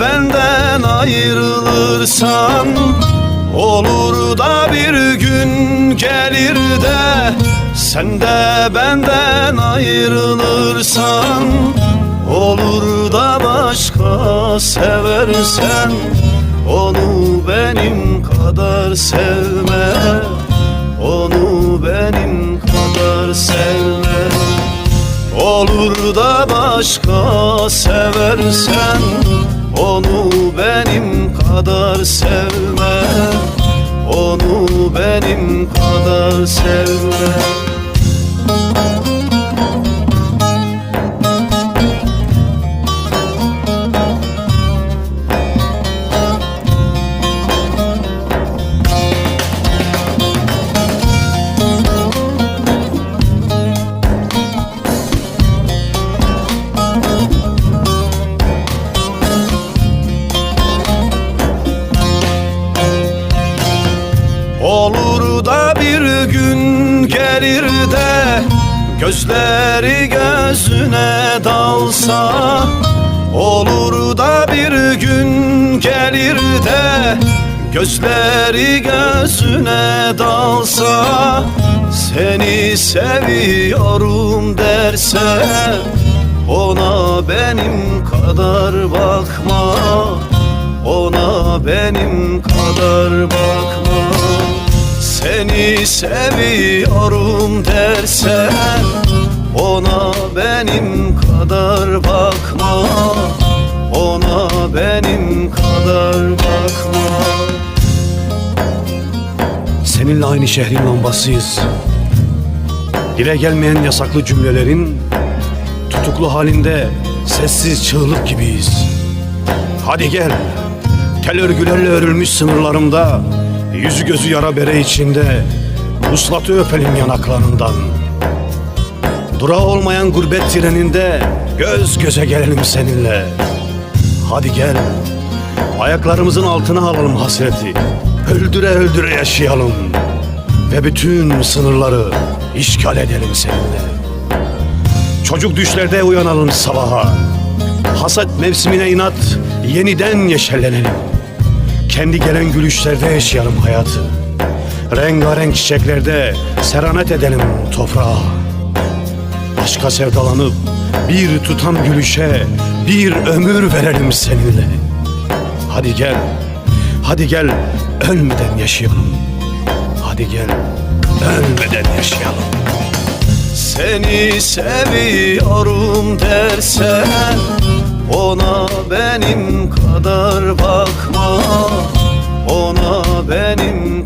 benden ayrılırsan Olur da bir gün gelir de Sen de benden ayrılırsan Olur da başka seversen Onu benim kadar sevme Onu benim kadar sevme başka seversen Onu benim kadar sevme. Onu benim kadar sevme gelir de Gözleri gözüne dalsa Olur da bir gün gelir de Gözleri gözüne dalsa Seni seviyorum derse Ona benim kadar bakma ona benim kadar bakma Seni seviyorum dersen Ona benim kadar bakma Ona benim kadar bakma Seninle aynı şehrin lambasıyız. Dile gelmeyen yasaklı cümlelerin tutuklu halinde sessiz çığlık gibiyiz. Hadi gel, tel örgülerle örülmüş sınırlarımda, yüzü gözü yara bere içinde, vuslatı öpelim yanaklarından. Durağı olmayan gurbet treninde göz göze gelelim seninle. Hadi gel, ayaklarımızın altına alalım hasreti. Öldüre öldüre yaşayalım. Ve bütün sınırları işgal edelim seninle. Çocuk düşlerde uyanalım sabaha. Hasat mevsimine inat yeniden yeşerlenelim. Kendi gelen gülüşlerde yaşayalım hayatı. Rengarenk çiçeklerde seranet edelim toprağa. Aşka sevdalanıp bir tutam gülüşe bir ömür verelim seninle. Hadi gel, hadi gel ölmeden yaşayalım. Hadi gel ölmeden yaşayalım. Seni seviyorum dersen Ona benim kadar bakma. Ona benim